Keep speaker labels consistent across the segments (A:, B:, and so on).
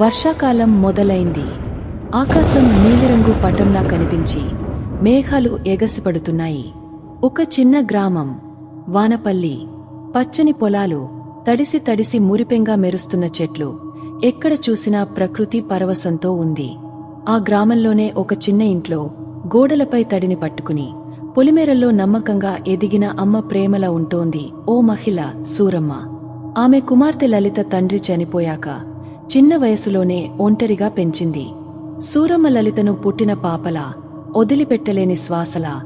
A: వర్షాకాలం మొదలైంది. ఆకాశం నీలిరంగు పటంలా కనిపించి మేఘాలు ఎగసిపడుతున్నాయి. ఒక చిన్న గ్రామం వానపల్లి. పచ్చని పొలాలు తడిసి తడిసి మురిపెంగా మెరుస్తున్న చెట్లు. ఎక్కడ చూసినా ప్రకృతి పరవశంతో ఉంది. ఆ గ్రామంలోనే ఒక చిన్న ఇంట్లో గోడలపై తడిని పట్టుకుని పొలిమేరల్లో నమ్మకంగా ఎదిగిన అమ్మ ప్రేమలా ఉంటోంది ఓ మహిళ సూరమ్మ. ఆమె కుమార్తె లలిత తండ్రి చనిపోయాక చిన్న వయసులోనే ఒంటరిగా పెంచింది. సూరమ్మ లలితను పుట్టిన పాపలా వదిలిపెట్టలేని శ్వాసలా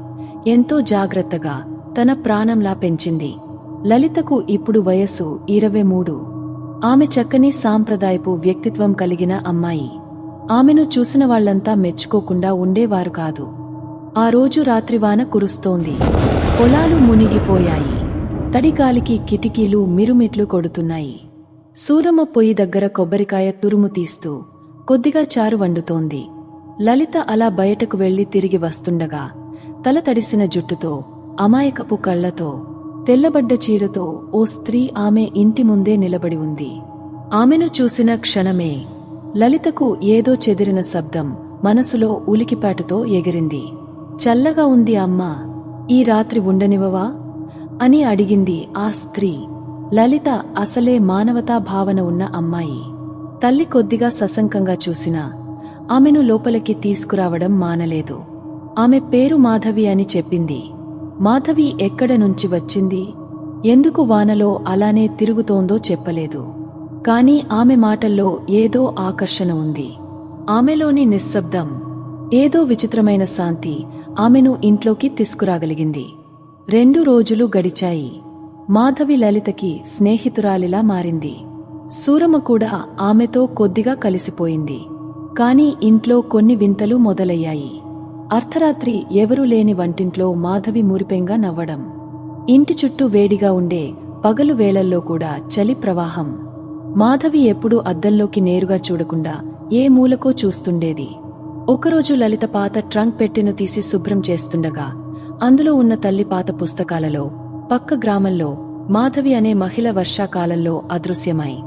A: ఎంతో జాగ్రత్తగా తన ప్రాణంలా పెంచింది. లలితకు ఇప్పుడు వయస్సు ఇరవై మూడు. ఆమె చక్కని సాంప్రదాయపు వ్యక్తిత్వం కలిగిన అమ్మాయి. ఆమెను చూసిన వాళ్ళంతా మెచ్చుకోకుండా ఉండేవారు కాదు. ఆ రోజు రాత్రివాన కురుస్తోంది. పొలాలు మునిగిపోయాయి. తడిగాలికి కిటికీలు మిరుమిట్లు కొడుతున్నాయి. సూరమ్మ పొయ్యి దగ్గర కొబ్బరికాయ తురుము తీస్తూ కొద్దిగా చారు వండుతోంది. లలిత అలా బయటకు వెళ్ళి తిరిగి వస్తుండగా తల తడిసిన జుట్టుతో అమాయకపు కళ్ళతో తెల్లబడ్డ చీరతో ఓ స్త్రీ ఆమె ఇంటి ముందే నిలబడి ఉంది. ఆమెను చూసిన క్షణమే లలితకు ఏదో చెదిరిన శబ్దం మనసులో ఉలికిపాటుతో ఎగిరింది. చల్లగా ఉంది అమ్మా ఈ రాత్రి ఉండనివవా అని అడిగింది ఆ స్త్రీ. లలిత అసలే మానవతా భావన ఉన్న అమ్మాయి. తల్లి కొద్దిగా సశంకంగా చూసినా ఆమెను లోపలికి తీసుకురావడం మానలేదు. ఆమె పేరు మాధవి అని చెప్పింది. మాధవి ఎక్కడ నుంచి వచ్చింది? ఎందుకు వానలో అలానే తిరుగుతోందో చెప్పలేదు. కాని ఆమె మాటల్లో ఏదో ఆకర్షణ ఉంది. ఆమెలోని నిశ్శబ్దం ఏదో విచిత్రమైన శాంతి ఆమెను ఇంట్లోకి తీసుకురాగలిగింది. రెండు రోజులు గడిచాయి. మాధవి లలితకి స్నేహితురాలిలా మారింది. సూరమ్మ కూడా ఆమెతో కొద్దిగా కలిసిపోయింది. కాని ఇంట్లో కొన్ని వింతలు మొదలయ్యాయి. అర్ధరాత్రి ఎవరూ లేని వంటింట్లో మాధవి మురిపెంగా నవ్వడం. ఇంటి చుట్టూ వేడిగా ఉండే పగలు వేళల్లో కూడా చలి ప్రవాహం. మాధవి ఎప్పుడూ అద్దంలోకి నేరుగా చూడకుండా ఏ మూలకో చూస్తుండేది. ఒకరోజు లలిత పాత ట్రంక్ పెట్టెను తీసి శుభ్రం చేస్తుండగా అందులో ఉన్న తల్లి పాత పుస్తకాలలో పక్క గ్రామంలో మాధవి అనే మహిళ వర్షాకాలంలో అదృశ్యమై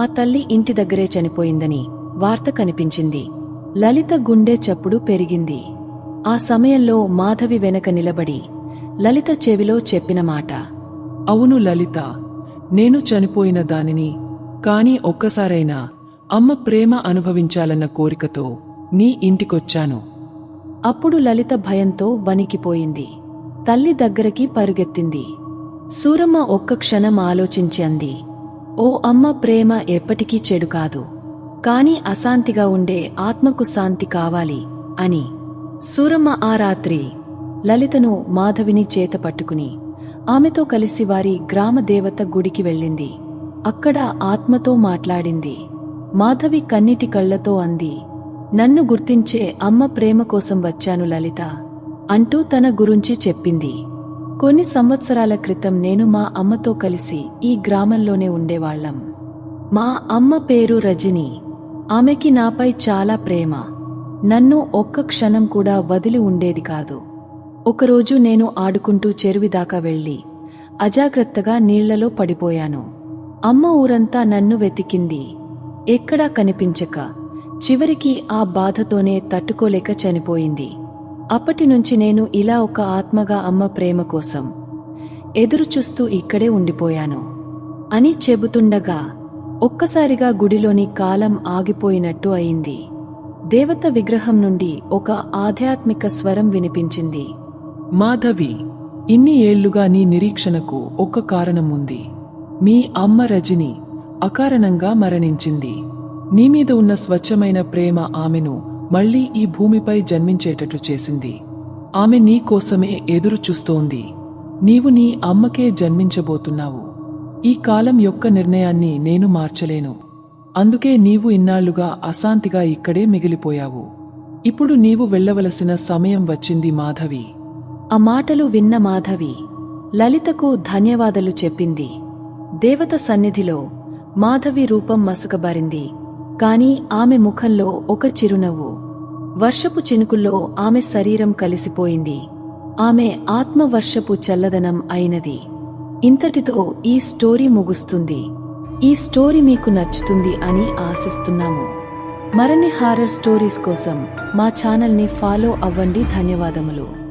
A: ఆ తల్లి ఇంటి దగ్గరే చనిపోయిందని వార్త కనిపించింది. లలిత గుండె చప్పుడు పెరిగింది. ఆ సమయంలో మాధవి వెనక నిలబడి లలిత చెవిలో చెప్పిన మాట.
B: అవును లలిత నేను చనిపోయిన దానిని కాని ఒక్కసారైనా అమ్మ ప్రేమ అనుభవించాలన్న కోరికతో నీ ఇంటికొచ్చాను.
A: అప్పుడు లలిత భయంతో వణికిపోయింది. తల్లి దగ్గరికి పరుగెత్తింది. సూరమ్మ ఒక్క క్షణం ఆలోచించి అంది ఓ అమ్మ ప్రేమ ఎప్పటికీ చెడు కాదు. కాని అశాంతిగా ఉండే ఆత్మకు శాంతి కావాలి అని. సూరమ్మ ఆ రాత్రి లలితను మాధవిని చేత పట్టుకుని ఆమెతో కలిసి వారి గ్రామ దేవత గుడికి వెళ్ళింది. అక్కడ ఆత్మతో మాట్లాడింది. మాధవి కన్నిటి కళ్ళతో అంది నన్ను గుర్తించే అమ్మ ప్రేమ కోసం వచ్చాను లలిత అంటూ తన గురించి చెప్పింది. కొన్ని సంవత్సరాల క్రితం నేను మా అమ్మతో కలిసి ఈ గ్రామంలోనే ఉండేవాళ్ళం మా అమ్మ పేరు రజని. ఆమెకి నాపై చాలా ప్రేమ. నన్ను ఒక్క క్షణం కూడా వదిలి ఉండేది కాదు. ఒకరోజు నేను ఆడుకుంటూ చెరువిదాకా వెళ్ళి అజాగ్రత్తగా నీళ్ళలో పడిపోయాను. అమ్మ ఊరంతా నన్ను వెతికింది. ఎక్కడా కనిపించక చివరికి ఆ బాధతోనే తట్టుకోలేక చనిపోయింది. అప్పటి నుంచి నేను ఇలా ఒక ఆత్మగా అమ్మ ప్రేమ కోసం ఎదురుచూస్తూ ఇక్కడే ఉండిపోయాను. అని చెబుతుండగా ఒక్కసారిగా గుడిలోని కాలం ఆగిపోయినట్టు అయింది. దేవత విగ్రహం నుండి ఒక ఆధ్యాత్మిక స్వరం వినిపించింది.
B: మాధవి ఇన్ని ఏళ్ళుగా నీ నిరీక్షణకు ఒక కారణం ఉంది మీ అమ్మ రజని అకారణంగా మరణించింది. నీమీద ఉన్న స్వచ్ఛమైన ప్రేమ ఆమెను మళ్ళీ ఈ భూమిపై జన్మించేటట్లు చేసింది. ఆమె నీ కోసమే ఎదురు చూస్తోంది. నీవు నీ అమ్మకే జన్మించబోతున్నావు. ఈ కాలం యొక్క నిర్ణయాన్ని నేను మార్చలేను. అందుకే నీవు ఇన్నాళ్ళుగా అశాంతిగా ఇక్కడే మిగిలిపోయావు. ఇప్పుడు నీవు వెళ్ళవలసిన సమయం వచ్చింది మాధవి.
A: ఆ మాటలు విన్న మాధవి లలితకు ధన్యవాదాలు చెప్పింది. దేవత సన్నిధిలో మాధవి రూపం మసకబారింది. కాని ఆమె ముఖంలో ఒక చిరునవ్వు. వర్షపు చినుకుల్లో ఆమె శరీరం కలిసిపోయింది. ఆమె ఆత్మవర్షపు చల్లదనం అయినది. ఇంతటితో ఈ స్టోరీ ముగుస్తుంది. ఈ స్టోరీ మీకు నచ్చుతుంది అని ఆశిస్తున్నాము. మరిన్ని హారర్ స్టోరీస్ కోసం మా ఛానల్ని ఫాలో అవ్వండి. ధన్యవాదములు.